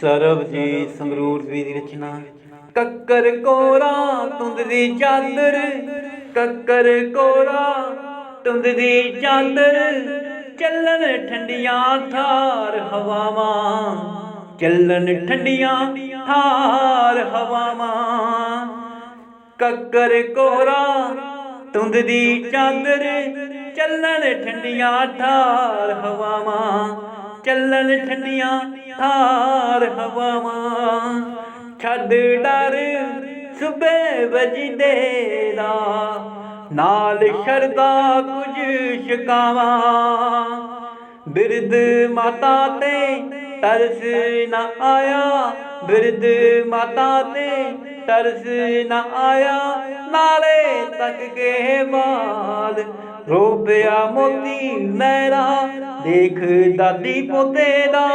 ਸਰਬਜੀਤ ਸੰਗਰੂਰ ਵੀ ਦੀ ਰਚਨਾ। ਕੱਕਰ ਕੋਰਾ ਤੁੰਦ ਦੀ ਚਾਦਰ ਕੱਕਰ ਕੋਰਾ ਤੁੰਦ ਚਾਦਰ, ਚੱਲਣ ਠੰਡੀਆਂ ਥਾਰ ਹਵਾਵਾਂ। ਚੱਲਣ ਠੰਡੀਆਂ ਥਾਰ ਹਵਾਵਾਂ। ਕੱਕਰ ਕੋਰਾ ਤੁੰਦ ਦੀ ਚਾਦਰ, ਚੱਲਣ ਠੰਡੀਆਂ ਥਾਰ ਹਵਾਵਾਂ। ਚੱਲਣ ਠੰਡੀਆਂ ਥਾਰ ਹਵਾਵਾਂ। ਛੱਡ ਡਰ, ਸੁਬੇ ਵਜਦੇ ਦਾ। ਨਾਲ ਸ਼ਰਦਾ ਕੁਝ ਸ਼ਿਕਾਵਾਂ ਬਿਰਦ ਮਾਤਾ ਤੇ ਤਰਸ ਨਾ ਆਇਆ। ਬਿਰਦ ਮਾਤਾ ਤੇ ਤਰਸ ਨਾ ਆਇਆ। ਨਾਲੇ ਤੱਕ ਕੇ ਬਾਲ ਰੋਪਿਆ ਮੋਤੀ ਮਹਿਰਾ ਦੇਖ ਦਾਦੀ ਪੋਤੇ ਦਾ